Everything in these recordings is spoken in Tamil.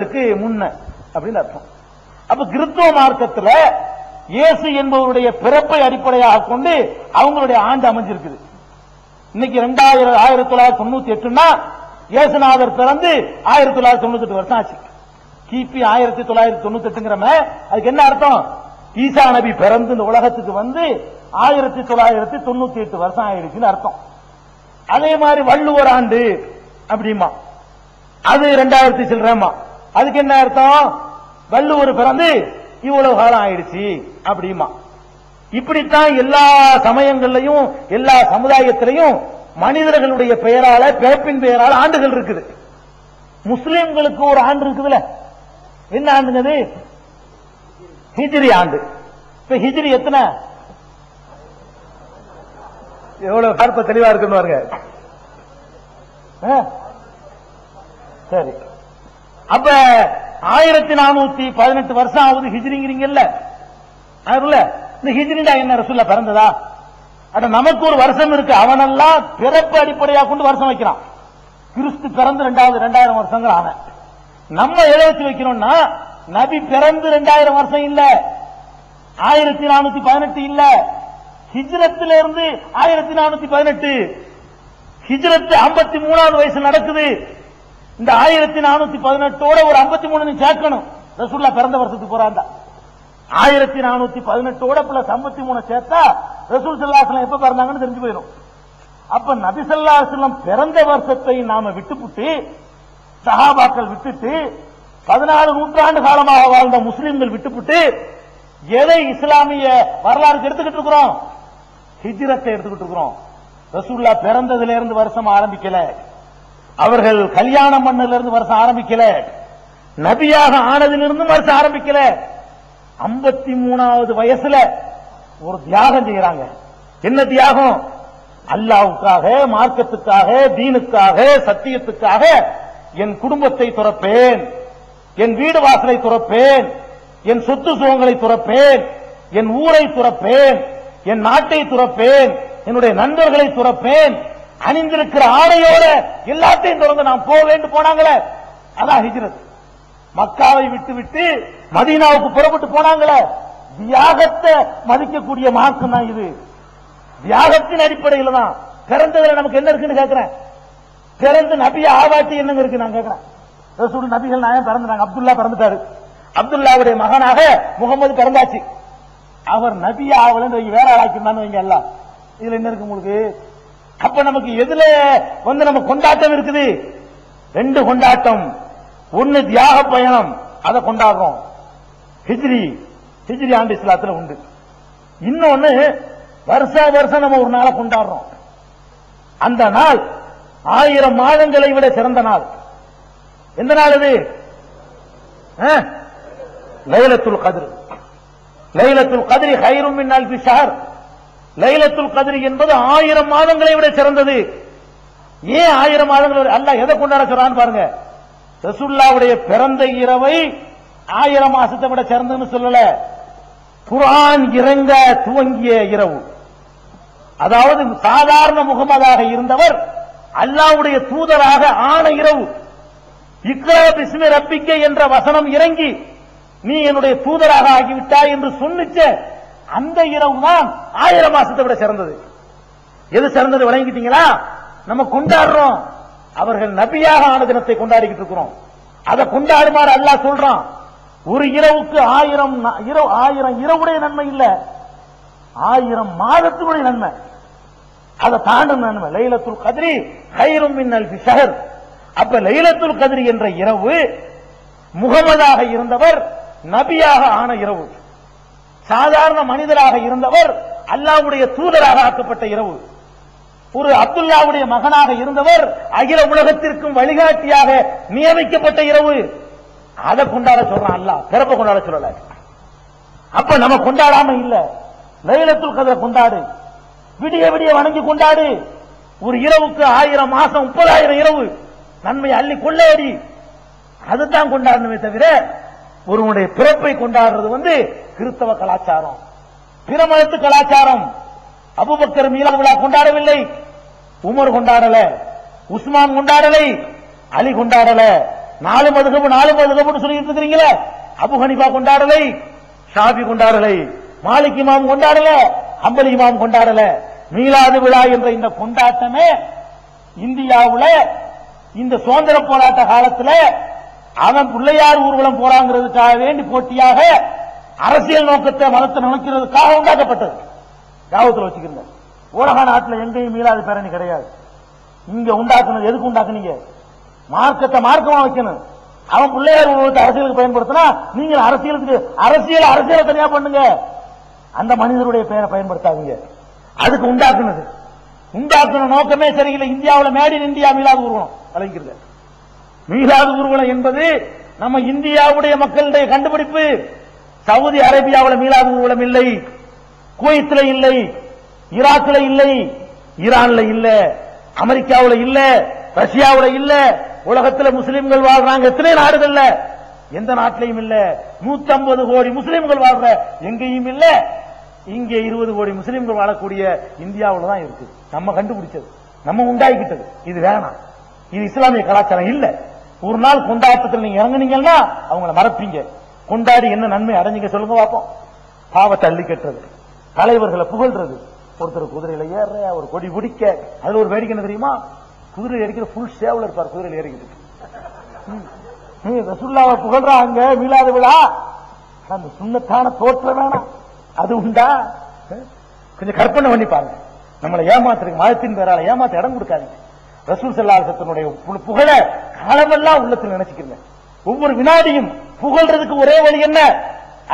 இருக்கு முன்ன அப்படின்னு அர்த்தம். அப்ப கிறிஸ்துவ மார்க்கத்துல இயேசு என்பவருடைய பிறப்பை அடிப்படையாக கொண்டு அவங்களுடைய ஆண்டு அமைஞ்சிருக்குது. இன்னைக்கு ரெண்டாயிரம் ஆயிரத்தி தொள்ளாயிரத்தி தொண்ணூத்தி எட்டுனா இயேசுநாதர் பிறந்து ஆயிரத்தி தொள்ளாயிரத்தி தொண்ணூத்தி எட்டு வருஷம் ஆச்சு. கிபி ஆயிரத்தி தொள்ளாயிரத்தி தொண்ணூத்தி எட்டுங்கிறம அதுக்கு என்ன அர்த்தம்? ஈசா நபி பிறந்து இந்த உலகத்துக்கு வந்து ஆயிரத்தி தொள்ளாயிரத்தி தொண்ணூத்தி எட்டு வருஷம் ஆயிடுச்சுன்னு அர்த்தம். அதே மாதிரி வள்ளுவர் ஆண்டு அப்படிமா. அது ரெண்டாயிரத்தி சில்லறமா அதுக்கு என்ன அர்த்தம்? வள்ளுவர் பிறந்து இவ்வளவு காலம் ஆயிடுச்சு அப்படிமா. இப்படித்தான் எல்லா சமயங்கள்லயும் எல்லா சமுதாயத்திலையும் மனிதர்களுடைய பெயரால பிறப்பின் பெயரால் ஆண்டுகள் இருக்குது. முஸ்லிம்களுக்கு ஒரு ஆண்டு இருக்குதுல்ல. என்ன ஆண்டுங்கிறது ஹிஜிரி ஆண்டு. இப்ப ஹிஜிரி எத்தனை? எவ்வளவு கருப்ப தெளிவா இருக்குன்னு பாருங்க. சரி. அப்ப ஆயிரத்தி நானூத்தி பதினெட்டு வருஷம் ஆகுது ஹிஜ்ரிங்கிறீங்கல்ல. அதுல இந்த ஹிஜ்ரிடா என்ன ரசூல்ல பிறந்ததா? அட நமக்கு ஒரு வருஷம் இருக்கு. அவனெல்லாம் பிறப்பு அடிப்படையா கொண்டு வருஷம் வைக்கிறான். கிறிஸ்து பிறந்து ரெண்டாவது ரெண்டாயிரம் வருஷங்கள் அவன் நம்ம எதை வச்சு வைக்கிறோம்னா நபி பிறந்து ரெண்டாயிரம் வருஷம் இல்ல. ஆயிரத்தி நானூத்தி பதினெட்டு இல்ல. ஹிஜ்ரத்துல இருந்து ஆயிரத்தி நானூத்தி பதினெட்டு. ஹிஜ்ரத்து ஐம்பத்தி மூணாவது வயசு நடக்குது. இந்த ஆயிரத்தி நானூத்தி பதினெட்டோட ஒரு ஐம்பத்தி மூணு சேர்க்கணும். ரசூல்லா பிறந்த வருஷத்துக்கு போறாண்டா ஆயிரத்தி நானூத்தி பதினெட்டோட பிளஸ் ஐம்பத்தி மூணு சேர்த்தா ரசூல் சல்லாசலம் எப்ப பிறந்தாங்கன்னு தெரிஞ்சு போயிடும். அப்ப நபி பிறந்த வருஷத்தை நாம விட்டுப்புட்டு சஹாபாக்கள் விட்டுட்டு பதினாலு நூற்றாண்டு காலமாக வாழ்ந்த முஸ்லிம்கள் விட்டுப்புட்டு எதை இஸ்லாமிய வரலாறுக்கு எடுத்துக்கிட்டு இருக்கிறோம்? ஹிஜ்ரத்தை எடுத்துக்கிட்டு இருக்கிறோம். ரசூல்லா பிறந்ததுல இருந்து வருஷம் ஆரம்பிக்கல. அவர்கள் கல்யாணம் பண்ணதுல இருந்து வருஷம் ஆரம்பிக்கல. நபியாக ஆனதிலிருந்து வருஷம் ஆரம்பிக்கல. ஐம்பத்தி மூணாவது வயசுல ஒரு தியாகம் செய்யறாங்க. என்ன தியாகம்? அல்லாவுக்காக மார்க்கத்துக்காக தீனுக்காக சத்தியத்துக்காக என் குடும்பத்தை துறப்பேன். என் வீடு வாசலை துறப்பேன். என் சொத்து சுகங்களை துறப்பேன். என் ஊரை துறப்பேன். என் நாட்டை துறப்பேன். என்னுடைய நண்பர்களை துறப்பேன். அணிந்திருக்கிற ஆடையோட எல்லாத்தையும் தொடர்ந்து நான் போக வேண்டும் போனாங்களே. அதான் ஹிஜ்ரத். மக்காவை விட்டு விட்டு மதீனாவுக்கு புறப்பட்டு போனாங்களே. தியாகத்தை மதிக்கக்கூடிய மார்க்கம் தான் இது. தியாகத்தின் அடிப்படையில் தான். பிறந்ததுல நமக்கு என்ன இருக்குன்னு கேட்கிறேன் பிறந்து நபிய ஆவாட்டி என்னங்க இருக்கு நான் கேட்கிறேன் ரசூல் நபிகள் நாயம் பிறந்தாங்க அப்துல்லா பிறந்துட்டாரு. அப்துல்லாவுடைய மகனாக முகமது பிறந்தாச்சு. அவர் நபி ஆவலன்னு வைங்க வேற ஆளாக்கிருந்தான்னு வைங்க எல்லாம். இதுல என்ன இருக்கு உங்களுக்கு? அப்ப நமக்கு எதுல வந்து நம்ம கொண்டாட்டம் இருக்குது? ரெண்டு கொண்டாட்டம். ஒன்னு தியாக பயணம். அதை கொண்டாடுறோம். ஹிஜ்ரி. ஹிஜ்ரி ஆண்டு இஸ்லாத்துல உண்டு. இன்னொன்னு வருஷ வருஷம் நம்ம ஒரு நாளை கொண்டாடுறோம். அந்த நாள் ஆயிரம் மாதங்களை விட சிறந்த நாள். எந்த நாள் இது ஆ? லைலத்துல் கதிர். லைலத்துல் கதிரி ஹைரும் மின் அல்ஃபி ஷஹர். லைலத்துல் கதிரி என்பது ஆயிரம் மாதங்களை விட சிறந்தது. ஏன் ஆயிரம் மாதங்கள் அல்லாஹ் எதை கொண்டாடுறான்னு பாருங்க. ரசுல்லாவுடைய பிறந்த இரவை ஆயிரம் மாசத்தை விட சிறந்ததுன்னு சொல்லல. குரான் இறங்க துவங்கிய இரவு. அதாவது சாதாரண முகமதாக இருந்தவர் அல்லாஹ்வுடைய தூதராக ஆன இரவு. இக்ரா பிஸ்மி ரப்பிக்க என்ற வசனம் இறங்கி நீ என்னுடைய தூதராக ஆகிவிட்டாய் என்று சொன்னிச்ச அந்த இரவு தான் ஆயிரம் மாசத்தை விட சிறந்தது. எது சிறந்தது விளங்கிட்டீங்களா? நம்ம கொண்டாடுறோம். அவர்கள் நபியாக ஆன தினத்தை கொண்டாடிக்கிட்டு இருக்கிறோம். அதை கொண்டாடுமாறு அல்லாஹ் சொல்றான். ஒரு இரவுக்கு ஆயிரம் இரவு ஆயிரம் இரவுடைய நன்மை இல்ல. ஆயிரம் மாதத்துடைய நன்மை. அதை தாண்டும் நன்மை. லைலத்துல் கதிரி கயிறும் மின்னல் அல்ஃபி அப்ப லைலத்துல் கதிரி என்ற இரவு முகமதாக இருந்தவர் நபியாக ஆன இரவு. சாதாரண மனிதராக இருந்தவர் அல்லாவுடைய தூதராக ஆக்கப்பட்ட இரவு. ஒரு அப்துல்லாவுடைய மகனாக இருந்தவர் அகில உலகத்திற்கும் வழிகாட்டியாக நியமிக்கப்பட்ட இரவு. அதை கொண்டாட சொல்றான் அல்லாஹ். பிறப்ப கொண்டாட சொல்லல. அப்ப நம்ம கொண்டாடாம இல்ல. லைலத்துல் கதிரை கொண்டாடு. விடிய விடிய வணங்கி கொண்டாடு. ஒரு இரவுக்கு ஆயிரம் மாசம் முப்பதாயிரம் இரவு. நன்மை அள்ளி கொள்ளையடி அதுதான் கொண்டாடணுமே தவிர ஒருவனுடைய பிறப்பை கொண்டாடுறது வந்து கிறிஸ்தவ கலாச்சாரம். பிற மதத்து கலாச்சாரம். அபுபக்கர் மீலா விழா கொண்டாடவில்லை. உமர் கொண்டாடல. உஸ்மான் கொண்டாடலை. அலி கொண்டாடல. நாலு மதுகபு நாலு மதுகம்னு சொல்லிட்டு இருக்கிறீங்களே? அபு ஹனிஃபா கொண்டாடலை. ஷாபி கொண்டாடலை. மாலிக் இமாம் கொண்டாடல. அம்பலி இமாம் கொண்டாடல. மீலாது விழா என்ற இந்த கொண்டாட்டமே இந்தியாவுல இந்த சுதந்திர போராட்ட காலத்துல அவன் பிள்ளையார் ஊர்வலம் போறாங்கிறதுக்காக வேண்டி போட்டியாக அரசியல் நோக்கத்தை மதத்தை நினைக்கிறதுக்காக உண்டாக்கப்பட்டது. ஞாபகத்தில் வச்சுக்கிறீங்க உலக நாட்டில் எங்கேயும் மீளாது பேரணி கிடையாது. இங்க உண்டாக்கணும் எதுக்கு உண்டாக்குனீங்க? மார்க்கத்தை மார்க்கமா வைக்கணும். அவன் பிள்ளையார் ஊர்வலத்தை அரசியலுக்கு பயன்படுத்தினா நீங்க அரசியலுக்கு அரசியல் அரசியலை தனியா பண்ணுங்க. அந்த மனிதருடைய பெயரை பயன்படுத்தாதீங்க. அதுக்கு உண்டாக்குனது. உண்டாக்குன நோக்கமே சரியில்லை. இந்தியாவில் மேடின் இந்தியா மீளாது உருவம் கலைஞர்கள் மீளாது ஊர்வலம் என்பது நம்ம இந்தியாவுடைய மக்களுடைய கண்டுபிடிப்பு. சவுதி அரேபியாவில் மீளாது ஊர்வலம் இல்லை. குவைத்தில் இல்லை. ஈராக்ல இல்லை. ஈரான்ல இல்ல. அமெரிக்காவுல இல்ல. ரஷ்யாவுல இல்ல. உலகத்துல முஸ்லிம்கள் வாழ்றாங்க. எத்தனை நாடுகள்ல? எந்த நாட்டிலையும் இல்ல. 150 கோடி முஸ்லிம்கள் வாழ்ற எங்கேயும் இல்ல. இங்கே இருபது கோடி முஸ்லிம்கள் வாழக்கூடிய இந்தியாவில் தான் இருக்கு நம்ம கண்டுபிடிச்சது. நம்ம உண்டாக்கிட்டது. இது வேணாம். இது இஸ்லாமிய கலாச்சாரம் இல்லை. ஒரு நாள் கொண்டாட்டத்தில் நீங்க இறங்குனீங்கன்னா அவங்கள மறப்பீங்க. கொண்டாடி என்ன நன்மை அடைஞ்சீங்க சொல்லுங்க பார்ப்போம். பாவத்தை அள்ளி கட்டுறது. தலைவர்களை புகழ்றது. ஒருத்தர் குதிரையில ஏற ஒரு கொடி பிடிக்க அதுல ஒரு வேடிக்கை என்ன தெரியுமா? குதிரை ஏறிக்கிற ஃபுல் சேவல இருப்பார் குதிரையில் ஏறிக்கிட்டு. ம், புகழ்றாங்க மீளாத விழா. அந்த சுண்ணத்தான தோற்றம் வேணாம். அது உண்டா? கொஞ்சம் கற்பனை பண்ணி பாருங்க. நம்மளை ஏமாத்துறதுக்கு மதத்தின் பேரால ஏமாத்த இடம் கொடுக்காதீங்க. ரசூல் செல்லாசத்தினுடைய புகழ காலமெல்லாம் உள்ளத்தில் நினைச்சுக்கிறேன். ஒவ்வொரு வினாடியும் புகழ்றதுக்கு ஒரே வழி என்ன?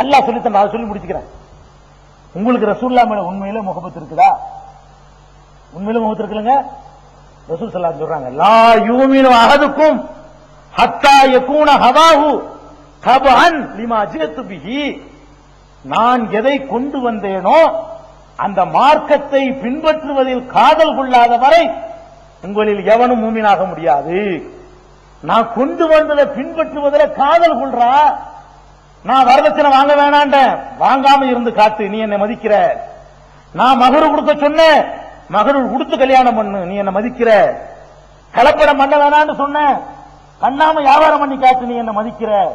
அல்லாஹ் சொல்லித்தந்த அதை சொல்லி முடிச்சுக்கிறேன். உங்களுக்கு ரசூல்லா மேல உண்மையில முகபத்து இருக்குதா? உண்மையில முகத்து இருக்குல்லங்க. ரசூல் சல்லா சொல்றாங்க லா யூமினு அகதுக்கும் ஹத்தா யகூன ஹவாஹு தபஅன் லிமா ஜிஅத்து பிஹி. நான் எதை கொண்டு வந்தேனோ அந்த மார்க்கத்தை பின்பற்றுவதில் காதல் கொள்ளாத வரை உங்களில் எவனும் மூமினாக முடியாது. நான் கொண்டு வந்ததை பின்பற்றுவதில் காதல் கொள்றா? நான் வரதட்சணை வாங்க வேணாண்ட வாங்காம இருந்து காட்டு. நீ என்னை மதிக்கிற. நான் மகரு கொடுக்க சொன்னேன். மகரு கொடுத்து கல்யாணம் பண்ணு. நீ என்னை மதிக்கிற. கலப்படம் பண்ண வேணான்னு சொன்னேன். பண்ணாம வியாபாரம் பண்ணி காட்டு. நீ என்னை மதிக்கிற.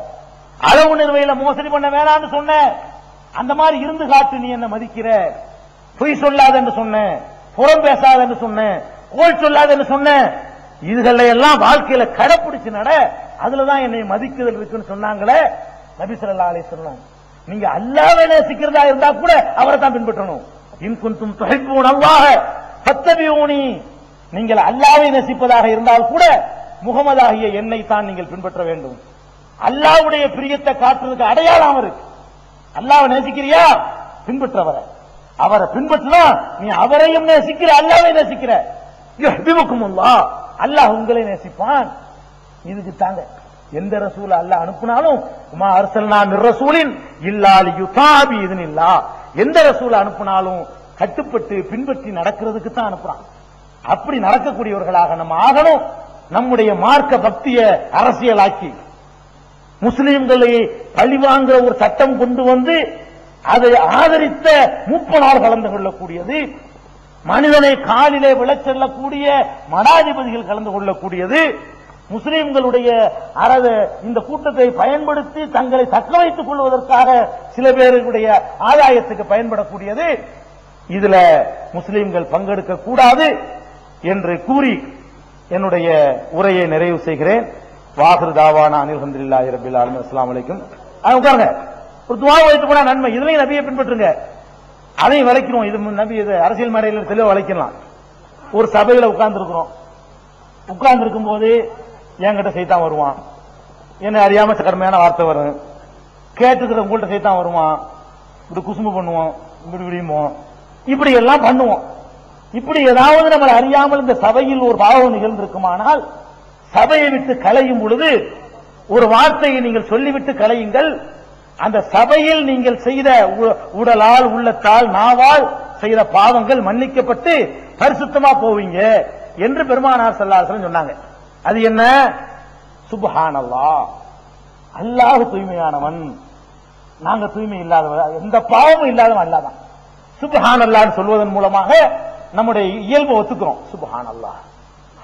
அளவு நிர்வையில மோசடி பண்ண வேணான்னு சொன்ன அந்த மாதிரி இருந்து காட்டு. நீ என்ன மதிக்கிற. பொய் சொல்லாதன்னு சொன்னேன். புறம் பேசாதன்னு சொன்னேன். கோல் சொல்லாதன்னு சொன்னேன். இதுகளை எல்லாம் வாழ்க்கையில கடைப்பிடிச்சு நட அதுலதான் என்னை மதிக்குதல் இருக்குன்னு சொன்னாங்களே நபிசல்லா ஸல்லல்லாஹு அலைஹி நீங்க அல்லாஹ்வை நேசிக்கிறதா இருந்தா கூட அவரை தான் பின்பற்றணும். இன்குந்தும் தொகைப்பூன் துஹிப்பூன அல்லாஹ ஃபத்தபியூனி. நீங்கள் அல்லாவை நேசிப்பதாக இருந்தால் கூட முகமதாகிய என்னை தான் நீங்கள் பின்பற்ற வேண்டும். அல்லாஹ்வுடைய பிரியத்தை காட்டுறதுக்கு அடையாளம் இருக்கு. அல்லாவை நேசிக்கிறியா? பின்பற்றவரை. அவரை பின்பற்றினா நீ அவரையும் நேசிக்கிற அல்லாவை நேசிக்கிற. யுஹ்பிபுக்கும் அல்லாஹ் அல்லாஹ் உங்களை நேசிப்பான். இதுக்கு தாங்க எந்த ரசூல அல்லாஹ் அனுப்புனாலும் உமா அரசல்னா மிர் ரசூலின் இல்லாலி யுதாபி இதுனில்லா. எந்த ரசூல அனுப்புனாலும் கட்டுப்பட்டு பின்பற்றி நடக்கிறதுக்கு தான் அனுப்புறான். அப்படி நடக்கக்கூடியவர்களாக நம்ம ஆகணும். நம்முடைய மார்க்க பக்திய அரசியலாக்கி முஸ்லிம்களை பழிவாங்கிற ஒரு சட்டம் கொண்டு வந்து அதை ஆதரித்த மூப்பனார் கலந்து கொள்ளக்கூடியது மனிதனை காலிலே விளை செல்லக்கூடிய மடாதிபதிகள் கலந்து கொள்ளக்கூடியது. முஸ்லிம்களுடைய அரது இந்த கூட்டத்தை பயன்படுத்தி தங்களை தக்க வைத்துக் கொள்வதற்காக சில பேருடைய ஆதாயத்துக்கு பயன்படக்கூடியது. இதுல முஸ்லிம்கள் பங்கெடுக்க கூடாது என்று கூறி என்னுடைய உரையை நிறைவு செய்கிறேன். வாஹிரு தாவான அனில் இரபில் ரபில் ஆலமீன். அஸ்ஸலாமு உட்காருங்க. ஒரு துவா வைத்து போனா நன்மை. இதுலையும் நபியை பின்பற்றுங்க. அதையும் விளக்கிறோம். இது நம்பி இது அரசியல் மேடையில் தெளிவா விளைக்கலாம். ஒரு சபையில உட்கார்ந்து இருக்கிறோம் உட்கார்ந்து இருக்கும் போது என்கிட்ட சைத்தான் வருவான். என்ன அறியாம கடுமையான வார்த்தை வரும். கேட்டுக்கிற உங்கள்கிட்ட சைத்தான் வருவான். இப்படி குசும்பு பண்ணுவோம். இப்படி விடியுமோம் இப்படி எல்லாம் பண்ணுவோம். இப்படி ஏதாவது நம்மளை அறியாமல் இந்த சபையில் ஒரு பாவம் நிகழ்ந்திருக்குமானால் சபையை விட்டு கலையும் பொழுது ஒரு வார்த்தையை நீங்கள் சொல்லிவிட்டு கலையுங்கள் அந்த சபையில் நீங்கள் செய்த உ- உடலால் உள்ளத்தால் நாவால் செய்த பாவங்கள் மன்னிக்கப்பட்டு பரிசுத்தமா போவீங்க என்று பெருமானார் சல்லாசலம் சொன்னாங்க. அது என்ன? சுபஹானல்லா. அல்லாஹ் தூய்மையானவன். நாங்க தூய்மை இல்லாதவன் எந்த பாவமும் இல்லாதவன் அல்லாதான். சுபஹான் அல்லான்னு சொல்வதன் மூலமாக நம்முடைய இயல்பை ஒத்துக்கிறோம். சுபஹான் அல்லாஹ்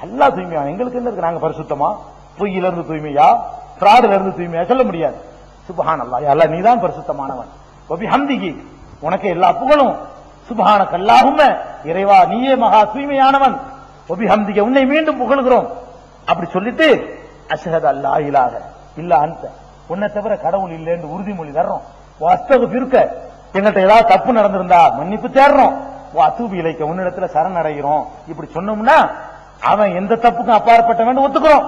அல்லா தூய்மையான எங்களுக்கு என்ன இருக்கு? நாங்க பரிசுத்தமா? பொய்யிலிருந்து தூய்மையா? பிராடுல இருந்து தூய்மையா? சொல்ல முடியாது. சுபஹானல்லாஹ் அல்ல நீதான் பரிசுத்தமானவன். ஹம்திகி உனக்கு எல்லா புகழும். சுபஹான கல்லாகும் இறைவா நீயே மகா தூய்மையானவன். ஒபி ஹம்திகி உன்னை மீண்டும் புகழ்கிறோம். அப்படி சொல்லிட்டு அஷ்ஹது அல்லா இலாக இல்ல அந்த உன்னை தவிர கடவுள் இல்லைன்னு உறுதிமொழி தர்றோம். அஸ்தகு பிற்க எங்கள்கிட்ட ஏதாவது தப்பு நடந்திருந்தா மன்னிப்பு தேடுறோம் அத்தூபி இலைக்க உன்னிடத்துல சரணடைகிறோம். இப்படி சொன்னோம்னா அவன் எந்த தப்புக்கும் அப்பாற்பட்டவன் ஒத்துக்கிறோம்.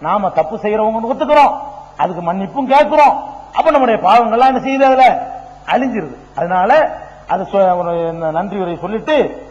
நாம தப்பு செய்யறவங்க ஒத்துக்கிறோம். அதுக்கு மன்னிப்பும் கேட்கிறோம். அப்ப நம்முடைய பாவங்கள்லாம் என்ன செய்யுது அதுல? அழிஞ்சிருது. அதனால அது சொ- ஒரு நன்றி உரை சொல்லிட்டு